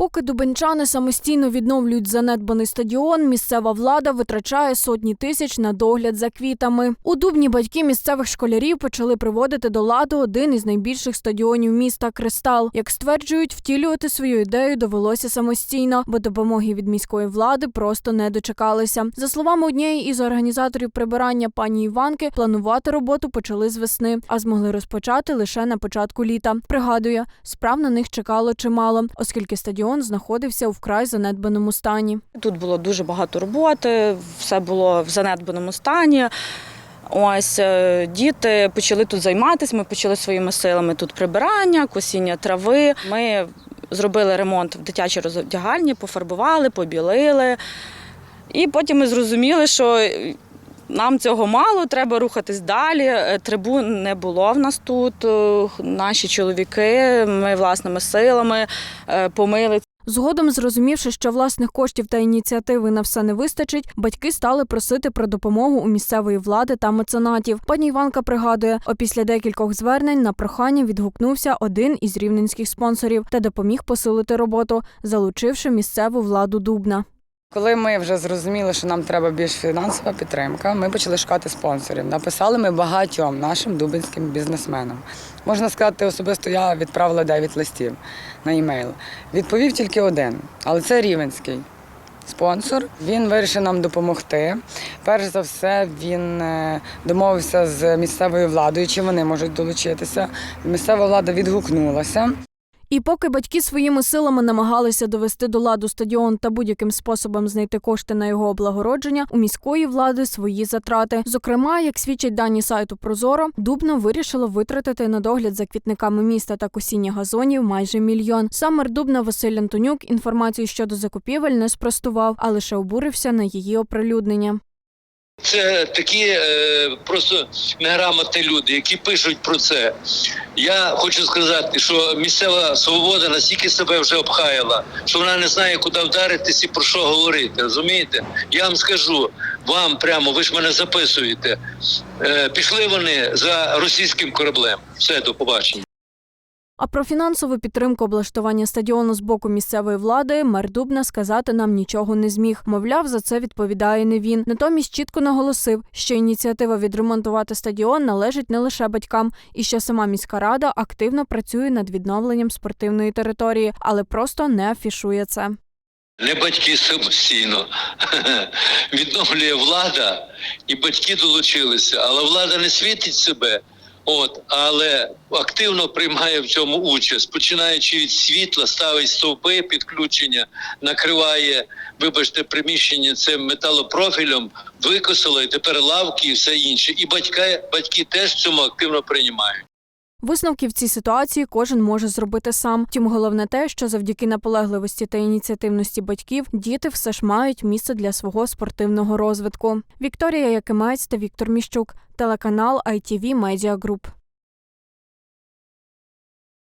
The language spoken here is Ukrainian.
Поки дубенчани самостійно відновлюють занедбаний стадіон, місцева влада витрачає сотні тисяч на догляд за квітами. У Дубні батьки місцевих школярів почали приводити до ладу один із найбільших стадіонів міста Кристал. Як стверджують, втілювати свою ідею довелося самостійно, бо допомоги від міської влади просто не дочекалися. За словами однієї із організаторів прибирання пані Іванки, планувати роботу почали з весни, а змогли розпочати лише на початку літа. Пригадує, справ на них чекало чимало, оскільки стадіон знаходився у вкрай занедбаному стані. Тут було дуже багато роботи, все було в занедбаному стані. Ось е, діти почали тут займатися. Ми почали своїми силами тут прибирання, косіння трави. Ми зробили ремонт в дитячій роздягальні, пофарбували, побілили. І потім ми зрозуміли, що нам цього мало, треба рухатись далі. Е, Трибун не було в нас тут. Е, Наші чоловіки, ми власними силами е, помили Згодом, зрозумівши, що власних коштів та ініціативи на все не вистачить, батьки стали просити про допомогу у місцевої влади та меценатів. Пані Іванка пригадує, опісля декількох звернень на прохання відгукнувся один із рівненських спонсорів та допоміг посилити роботу, залучивши місцеву владу Дубна. Коли ми вже зрозуміли, що нам треба більш фінансова підтримка, ми почали шукати спонсорів. Написали ми багатьом нашим дубинським бізнесменам. Можна сказати, особисто я відправила 9 листів на емейл. Відповів тільки один, але це рівенський спонсор. Він вирішив нам допомогти. Перш за все, він е, домовився з місцевою владою, чи вони можуть долучитися. Місцева влада відгукнулася. І поки батьки своїми силами намагалися довести до ладу стадіон та будь-яким способом знайти кошти на його облагородження, у міської влади свої затрати. Зокрема, як свідчать дані сайту Прозоро, Дубно вирішило витратити на догляд за квітниками міста та косіння газонів майже мільйон. Сам мер Дубна Василь Антонюк інформацію щодо закупівель не спростував, а лише обурився на її оприлюднення. Це такі е, просто неграмотні люди, які пишуть про це. Я хочу сказати, що місцева свобода настільки себе вже обхаяла, що вона не знає, куди вдаритись і про що говорити. Розумієте? Я вам скажу вам прямо, ви ж мене записуєте. Е, пішли вони за російським кораблем. Все, до побачення. А про фінансову підтримку облаштування стадіону з боку місцевої влади мер Дубна сказати нам нічого не зміг. Мовляв, за це відповідає не він. Натомість чітко наголосив, що ініціатива відремонтувати стадіон належить не лише батькам, і що сама міська рада активно працює над відновленням спортивної території, але просто не афішує це. Не батьки самостійно відновлює влада, і батьки долучилися, але влада не світить себе. От, але активно приймає в цьому участь, починаючи від світла, ставить стовпи підключення, накриває, вибачте, приміщення цим металопрофілем, викосило, і тепер лавки і все інше. І батьки, батьки теж в цьому активно приймають. Висновки в цій ситуації кожен може зробити сам. Втім, головне те, що завдяки наполегливості та ініціативності батьків діти все ж мають місце для свого спортивного розвитку. Вікторія Якимець та Віктор Міщук, телеканал ITV Media Group.